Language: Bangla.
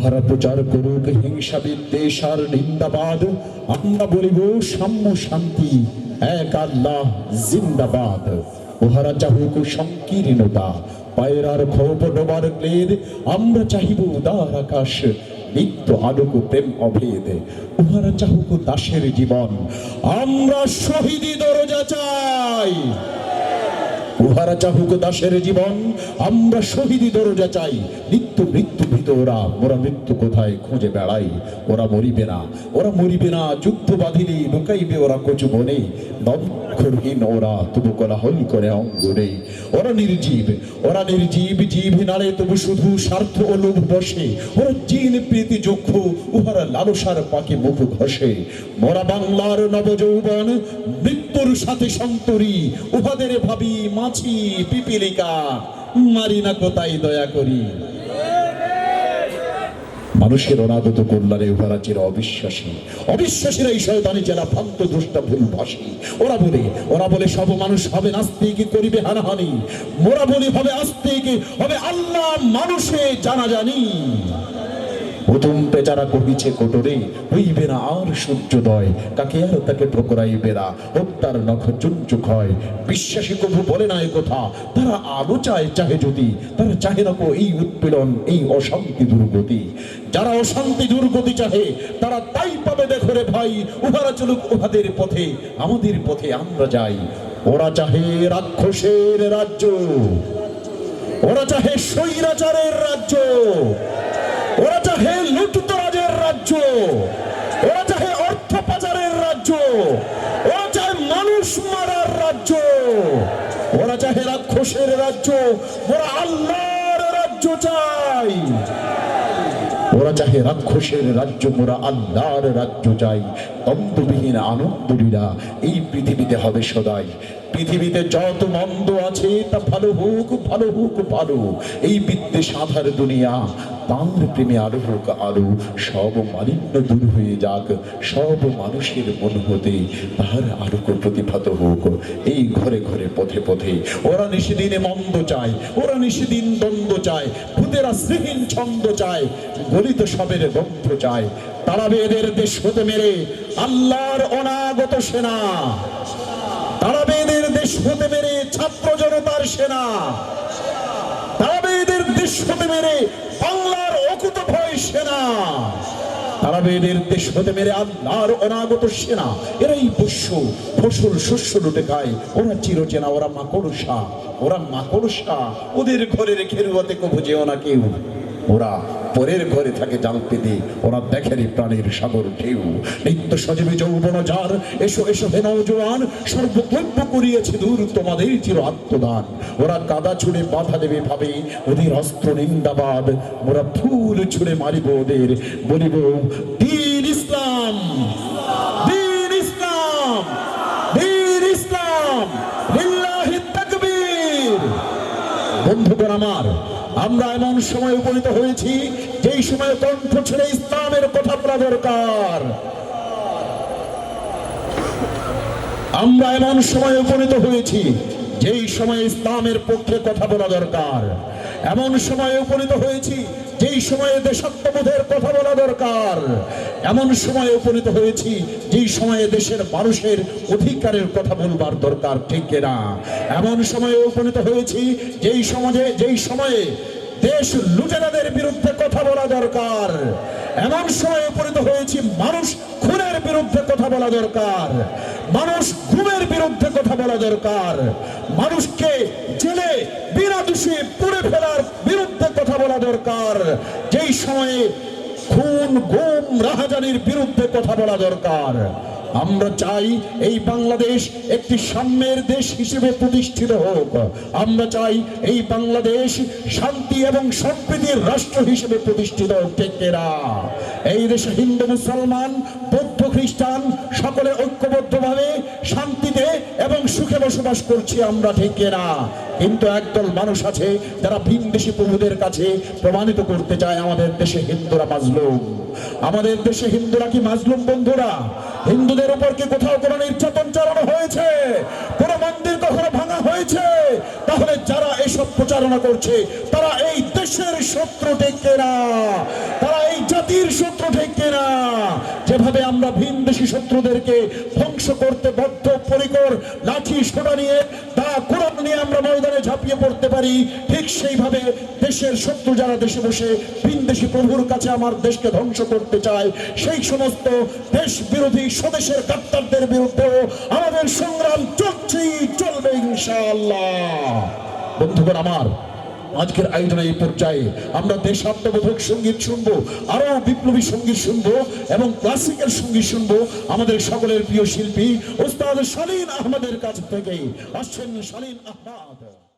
উহারা প্রচার করুক হিংসা বিদ্বেষ আর নিন্দাবাদ। আমরা বলিব, সাম্য শান্তি, এক আল্লাহ, জিন্দাবাদ। উহারা চাহুক সংকীর্ণতা পায়ের আর ক্ষোভ ডোবার ক্লেদ, আমরা চাহিব উদার আকাশ, নিত্য আলোক প্রেম অভেদ। উহারা চাহুক দাসের জীবন, আমরা শহীদি উহারা চাহুক দাসের জীবন, আমরা শহীদি দরজা চাই। নিত্য মৃত্যু ভীত ওরা ওরা মৃত্যু কোথায় খুঁজে বেড়াই ওরা মরিবে না, ওরা মরিবে না যুদ্ধ বাঁধিলে লুকাইবে ওরা কচু বনে। দক্ষরহীন ওরা, তবু করে ওরা নির্জীব ওরা নির্জীব, জীব নাড়ে তবু শুধু স্বার্থ ও লোভ বসে। ওরা জিন, প্রীতি যক্ষ উহারা লালসার পাকে মুখ ঘষে। মোরা বাংলার নবযৌবন মৃত্যুর সাথে সন্তরী উহাদের ভাবি মাছি পিপিলিকা, মারি না কোথায় দয়া করি। মানুষের অনাগত কল্যাণে উহারা চির অবিশ্বাসী। অবিশ্বাসীরা এই শয়তানি জেলা ভ্রান্ত দুষ্টা ভুল ভাসী ওরা বলে ওরা বলে, সব মানুষ হবে নাস্তিক, করিবে হানাহানি। মোরা বলি, হবে আস্তিক, হবে আল্লাহ মানুষে জানা জানি প্রথম পেচারা কহিছে কোটরে হইবে না আর সূর্যোদয়, কাকে আর তাকে ঠোকরাইবে না? হত্যার নখ চুনচুক হয়। বিশ্বাসী কবু বলে না কথা। তারা আলো চায়, চাহে যদি। তারা চাহে না এই উৎপীড়ন, এই অশান্তি দুর্গতি। যারা অশান্তি দুর্গতি চাহে, তারা তাই পাবে দেখো রে ভাই। উহারা চলুক উহাদের পথে, আমাদের পথে আমরা যাই। ওরা চাহে রাক্ষসের রাজ্য। ওরা চাহে স্বৈরাচারের রাজ্য। ওরা চাহে লুটতরাজের রাজ্য, ওরা চাহে অর্থ পাচারের রাজ্য, ওরা চাহে মানুষ মারার রাজ্য, ওরা চাহে রাক্ষসের রাজ্য, ওরা আল্লাহর রাজ্য চাই ওরা চাহে রাক্ষসের রাজ্য মোরা আল্লাহর রাজ্য চাই। দ্বন্দ্ববিহীন আনন্দলীলা এই পৃথিবীতে হবে সদাই। পৃথিবীতে যত মন্দ আছে তা ভালো হোক ভালো হোক, ভালো। এই বিদ্বেষ আধার দুনিয়া, তাঁর প্রেমে আলো হোক আলো। সব মালিন্য দূর হয়ে যাক, সব মানুষের মন হতে। তাহার আলোক প্রতিভাত হোক, এই ঘরে ঘরে পথে পথে। ওরা নিষেদিনে মন্দ চায়, ওরা নিষেদিন দ্বন্দ্ব চায়। ভূতেরা শ্রীহীন ছন্দ চায়, গলিত সবের গন্ধ চায়। তারা বেদের দেশ হতে মেরে আল্লাহর অনাগত সেনা। তারা বেদের দেশ হতে মেরে ছাত্র জনতার সেনা। তারা বেদের দেশ হতে মেরে বাংলার অকুত ভয় সেনা। এদের দেশ হতে এরাই খায়। ওরা চিরচেনা, ওরা মাকড়সা, ওরা ওদের ঘরের খেরুয়াতে রুয়াতে কবু যেও না কেউ। ওরা পরের ঘরে থাকে জাল পেতে। ওরা দেখেনি প্রাণীর সাগর ঢেউ। নিত্য সজীবী যৌবন যার। এসো এসো হে নৌজওয়ান সর্বকল্প করিয়েছে দূর তোমাদের চির আত্মদান। ওরা কাদা ছুড়ে বাধা দেবে ভাবে, ওদের অস্ত্র নিন্দাবাদ। ওরা ফুল ছুড়ে মারিব ওদের। বলিব, দিন ইসলাম ইসলাম ইসলাম আমার আমরা এমন সময় উপনীত হয়েছি, যেই সময় কণ্ঠ ছেড়ে ইসলামের কথা বলা দরকার। আমরা এমন সময় উপনীত হয়েছি, যেই সময় ইসলামের পক্ষে কথা বলা দরকার। এমন সময়ে উপনীত হয়েছি, যেই সময়ে দেশাত্মবোধের কথা বলা দরকার। এমন সময়ে উপনীত হয়েছি, যেই সময়ে দেশের মানুষের অধিকারের কথা বলবার দরকার, ঠিক না এমন সময়ে উপনীত হয়েছি, যেই সমাজে যেই সময়ে দেশ লুটেরাদের বিরুদ্ধে কথা বলা দরকার। এমন সময় উপনীত হয়েছি, মানুষ খুনের বিরুদ্ধে কথা বলা দরকার। মানুষ ঘুমের বিরুদ্ধে কথা বলা দরকার। মানুষকে জেলে, বিনা দোষী পুড়ে ফেলার বিরুদ্ধে কথা বলা দরকার। যেই সময়ে খুন, গুম, রাহাজানির বিরুদ্ধে কথা বলা দরকার। আমরা চাই এই বাংলাদেশ একটি সাম্যের দেশ হিসেবে প্রতিষ্ঠিত হোক। আমরা চাই এই বাংলাদেশ শান্তি এবং সম্প্রীতির রাষ্ট্র হিসেবে প্রতিষ্ঠিত হোক। টেকেরা এই দেশে হিন্দু, মুসলমান, বৌদ্ধ, খ্রিস্টান সকলে ঐক্যবদ্ধভাবে শান্তিতে এবং সুখে বসবাস করছি আমরা ঠেকেরা কিন্তু একদল মানুষ আছে যারা ভিন দেশি প্রভুদের কাছে প্রমাণিত করতে চায় আমাদের দেশে হিন্দুরা মাজলুম আমাদের দেশে হিন্দুরা কি মাজলুম বন্ধুরা? হিন্দুদের উপর কি কোথাও কোনো নির্যাতন চালানো হয়েছে? কোনো মন্দির কখনো ভাঙা হয়েছে? তাহলে যারা এসব প্রচারণা করছে, তারা এই দেশের শত্রু ঠেকে না তারা এই জাতির শত্রু ঠেকে না যেভাবে আমরা ভিন দেশি শত্রুদেরকে ধ্বংস করতে বদ্ধ পরিকর লাঠি সোটা নিয়ে পড়তে পারি, ঠিক সেইভাবে দেশের শত্রু যারা দেশে বসে, ভিনদেশি প্রভুর কাছে আমার দেশকে ধ্বংস করতে চায়, সেই সমস্ত দেশ বিরোধী স্বদেশের গাদ্দারদের বিরুদ্ধেও আমাদের সংগ্রাম চলছেই, চলবে ইনশাআল্লাহ। বন্ধুগণ আমার, আজকের আয়োজনে এই পর্যায়ে আমরা দেশাত্মবোধক সংগীত শুনব আরও বিপ্লবী সংগীত শুনব এবং ক্লাসিক্যাল সংগীত শুনব আমাদের সকলের প্রিয় শিল্পী, ওস্তাদ শালীন আহমদের কাছ থেকে। আসছেন শালীন আহমদ।